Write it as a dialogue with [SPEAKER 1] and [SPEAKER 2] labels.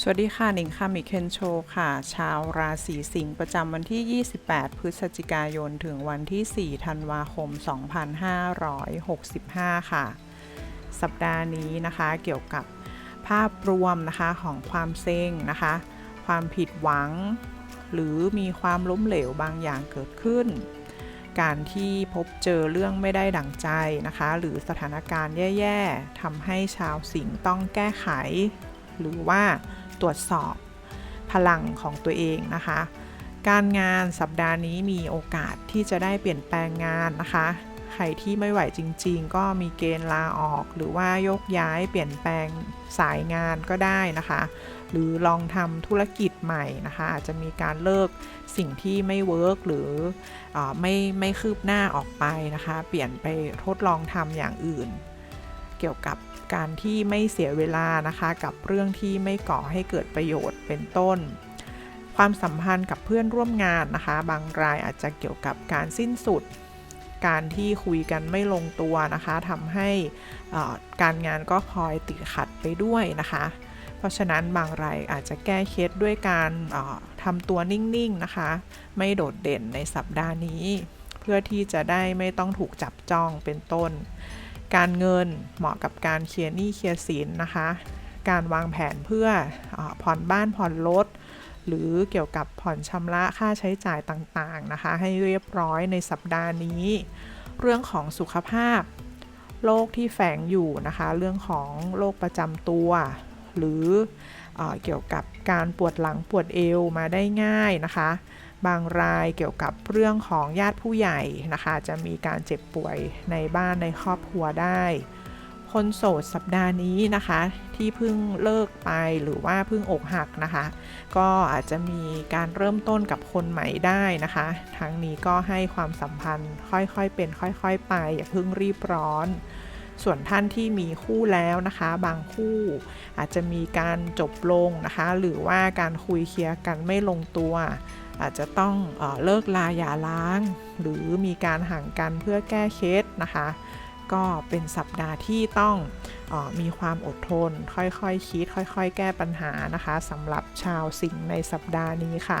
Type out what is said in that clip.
[SPEAKER 1] สวัสดีค่ะหนิงค่ะมิเคนโชค่ะ ชาวราศีสิงห์ประจำวันที่ 28 พฤศจิกายน ถึงวันที่ 4 ธันวาคม 2565 ค่ะ สัปดาห์นี้นะคะเกี่ยวกับภาพรวมนะคะของความเซ็งนะคะ ความผิดหวัง หรือมีความล้มเหลวบางอย่างเกิดขึ้น การที่พบเจอเรื่องไม่ได้ดั่งใจนะคะ หรือสถานการณ์แย่ ๆทำให้ชาวสิงห์ต้องแก้ไข หรือว่า ตรวจสอบพลังของตัวเองนะคะ การงานสัปดาห์นี้มีโอกาสที่จะได้เปลี่ยนแปลงงานนะคะ ใครที่ไม่ไหวจริง ๆ ก็มีเกณฑ์ลาออก หรือว่าโยกย้ายเปลี่ยนแปลงสายงานก็ได้นะคะ หรือลองทำธุรกิจใหม่นะคะ อาจจะมีการเลิกสิ่งที่ไม่เวิร์กหรือเออไม่ไม่คืบหน้าออกไปนะคะ เปลี่ยนไปทดลองทำอย่างอื่น เกี่ยวกับการที่ไม่เสียเวลานะคะกับเรื่องที่ไม่ก่อให้เกิดประโยชน์เป็นต้น ความสัมพันธ์กับเพื่อนร่วมงานนะคะ บางรายอาจจะเกี่ยวกับการสิ้นสุด การที่คุยกันไม่ลงตัวนะคะทำให้การงานก็พลอยติดขัดไปด้วยนะคะ เพราะฉะนั้นบางรายอาจจะแก้เคล็ดด้วยการทำตัวนิ่งๆนะคะ ไม่โดดเด่นในสัปดาห์นี้ เพื่อที่จะได้ไม่ต้องถูกจับจ้องเป็นต้น การเงินเหมาะกับการเคลียร์หนี้เคลียร์สินนะคะ การวางแผนเพื่ออผ่อนบ้านผ่อนรถหรือเกี่ยวกับผ่อนชำระค่าใช้จ่ายต่างๆนะคะ ให้เรียบร้อยในสัปดาห์นี้ เรื่องของสุขภาพโรคที่แฝงอยู่นะคะ เรื่องของโรคประจำตัว หรือเออเกี่ยวกับการปวดหลังปวดเอวมาได้ง่ายนะคะ บางรายเกี่ยวกับเรื่องของญาติผู้ใหญ่นะคะ จะมีการเจ็บป่วยในบ้านในครอบครัวได้ คนโสดสัปดาห์นี้นะคะ ที่เพิ่งเลิกไปหรือว่าเพิ่งอกหักนะคะ ก็อาจจะมีการเริ่มต้นกับคนใหม่ได้นะคะ ทั้งนี้ก็ให้ความสัมพันธ์ค่อยๆเป็นค่อย ๆ ไปอย่าเพิ่งรีบร้อน ส่วนท่านที่มีคู่แล้วนะคะ บางคู่อาจจะมีการจบลงนะคะ หรือว่าการคุยเคลียร์กันไม่ลงตัว อาจจะต้องเอเลิกลาอย่าล้าง หรือมีการห่างกันเพื่อแก้เคล็ดนะคะ ก็เป็นสัปดาห์ที่ต้องออมีความอดทน ค่อยๆคคิด ค่อย ๆ แก้ปัญหานะคะสำหรับชาวสิงห์ในสัปดาห์นี้ค่ะ